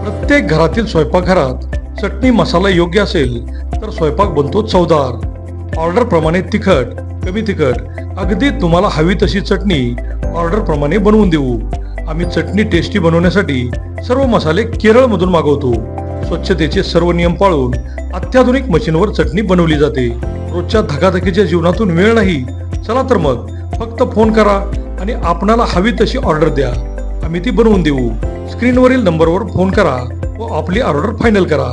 प्रत्येक घरातील स्वयंपाकघरात चटणी मसाला योग्य असेल तर स्वयंपाक बनतो चवदार. ऑर्डर प्रमाणे तिखट कमी तिखट. अगदी तुम्हाला हवी तशी चटणी ऑर्डर प्रमाणे बनवून देऊ. आम्ही चटणी टेस्टी बनवण्यासाठी सर्व मसाले केरळमधून मागवतो. स्वच्छतेचे सर्व नियम पाळून अत्याधुनिक मशीनवर चटणी बनवली जाते. रोजच्या धकाधकीच्या जीवनातून वेळ नाही. चला तर मग फक्त फोन करा आणि आपणाला हवी तशी ऑर्डर द्या. आम्ही ती बनवून देऊ. स्क्रीनवरील नंबरवर फोन करा व आपली ऑर्डर फायनल करा.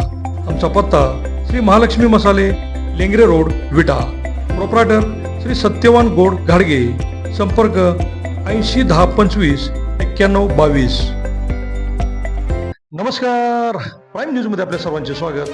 आमचा पत्ता श्री महालक्ष्मी मसाले लेंगरे रोड विटा. प्रोप्रायटर श्री सत्यवान गोड घाडगे. संपर्क ऐंशी दहा पंचवीस एक्क्याण्णव बावीस. नमस्कार. प्राईम न्यूजमध्ये आपल्या सर्वांचे स्वागत.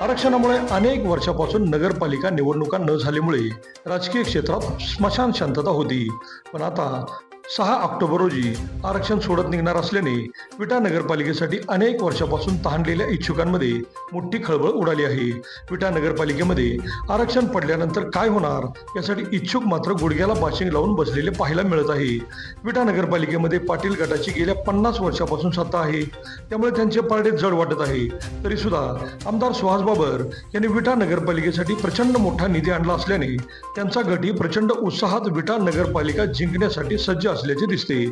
आरक्षणामुळे अनेक वर्षापासून नगरपालिका निवडणुका न झाल्यामुळे राजकीय क्षेत्रात स्मशान शांतता होती. पण आता सहा ऑक्टोबर रोजी आरक्षण सोडत निघणार असल्याने विटा नगरपालिकेसाठी अनेक वर्षापासून तहानलेल्या इच्छुकांमध्ये मोठी खळबळ उडाली आहे. विटा नगरपालिकेमध्ये आरक्षण पडल्यानंतर काय होणार यासाठी इच्छुक मात्र गुडघ्याला बाशिंग लावून बसलेले पाहायला मिळत आहे. विटा नगरपालिकेमध्ये पाटील गटाची गेल्या पन्नास वर्षापासून सत्ता आहे. त्यामुळे त्यांचे पारडे जड वाटत आहे. तरी सुद्धा आमदार सुहास बाबर यांनी विटा नगरपालिकेसाठी प्रचंड मोठा निधी आणला असल्याने त्यांचा गटही प्रचंड उत्साहात विटा नगरपालिका जिंकण्यासाठी सज्ज असल्याचे दिसते.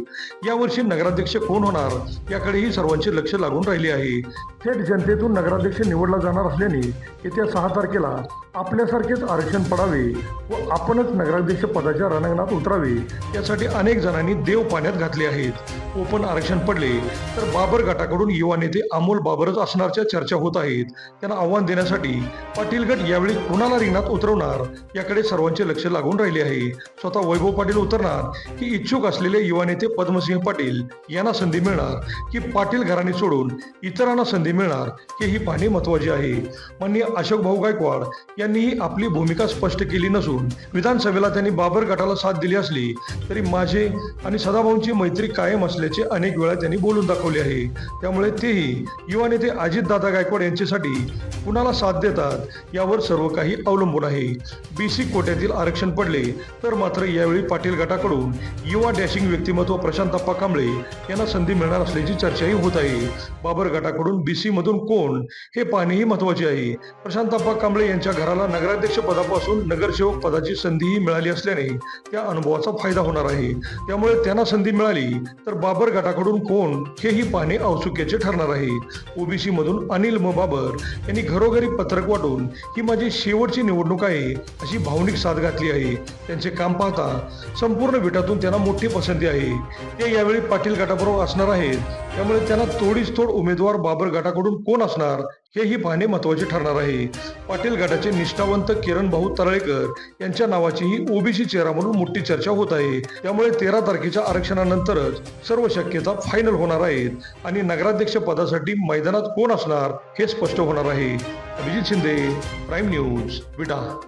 यावर्षी नगराध्यक्ष कोण होणार? याकडेही सर्वांचे लक्ष लागून राहिले आहे. थेट जनतेतून नगराध्यक्ष निवडला जाणार असल्याने येत्या सहा तारखेला आपल्यासारखेच आरक्षण पडावे व आपणच नगराध्यक्ष पदाच्या रणांगणात उतरावे यासाठी अनेक जणांनी देव पाण्यात घातले आहेत. ओपन आरक्षण पडले तर बाबर गटाकडून युवा नेते अमोल बाबरच असणारच्या चर्चा होत आहेत. त्यांना आव्हान देण्यासाठी पाटील गट यावेळी कुणाला रिंगणात उतरवणार? याकडे सर्वांचे लक्ष लागून राहिले आहे. स्वतः वैभव पाटील उतरणार की इच्छुक असलेले युवा नेते पद्मसिंह पाटील यांना संधी मिळणार की पाटील घराणे सोडून इतरांना संधी मिळणार हे ही पाहणे महत्त्वाचे आहे. माननीय अशोक भाऊ गायकवाड यांनीही आपली भूमिका स्पष्ट केली नसून विधानसभेला त्यांनी बाबर गटाला साथ दिली असली तरी माझे आणि सदाभाऊंची मैत्री कायम असल्याचे अनेक वेळा त्यांनी बोलून दाखवले आहे. त्यामुळे तेही युवा नेते अजितदादा गायकवाड यांच्यासाठी कुणाला साथ देतात यावर सर्व काही अवलंबून आहे. बीसी कोट्यातील आरक्षण पडले तर मात्र यावेळी पाटील गटाकडून युवा डॅशिंग व्यक्तिमत्व प्रशांतप्पा कांबळे यांना संधी मिळणार असल्याची चर्चाही होत आहे. बाबर गटाकडून बीसी मधून कोण? हे पाहणेही महत्त्वाचे आहे. प्रशांतप्पा कांबळे यांच्या घराला नगराध्यक्ष पदापासून नगरसेवक पदाची संधीही मिळाली असल्याने त्या अनुभवाचा फायदा होणार आहे. त्यामुळे त्यांना संधी मिळाली तर बाबर गटाकडून कोण? हेही पाहणे औत्सुक्याचे ठरणार आहे. ओबीसी मधून अनिल म. बाबर यांनी घरोघरी पत्रक वाटून ही माझी शेवटची निवडणूक आहे अशी भावनिक साथ घातली आहे. त्यांचे काम पाहता संपूर्ण विटातून त्यांना मोठी पसंती आहे. ते यावेळी पाटील गटाबरोबर असणार आहेत. त्यामुळे त्यांना तोडीच तोड उमेदवार बाबर गटाकडून कोण असणार हेही पाहणे महत्त्वाचे ठरणार आहे. पाटील गटाचे निष्ठावंत किरण भाऊ तरळेकर यांच्या नावाचीही ओबीसी चेहरा म्हणून मोठी चर्चा होत आहे. त्यामुळे तेरा तारखेच्या आरक्षणानंतरच सर्व शक्यता फायनल होणार आहेत. आणि नगराध्यक्ष पदासाठी मैदानात कोण असणार हे स्पष्ट होणार आहे. Abhijit Shinde prime news Vita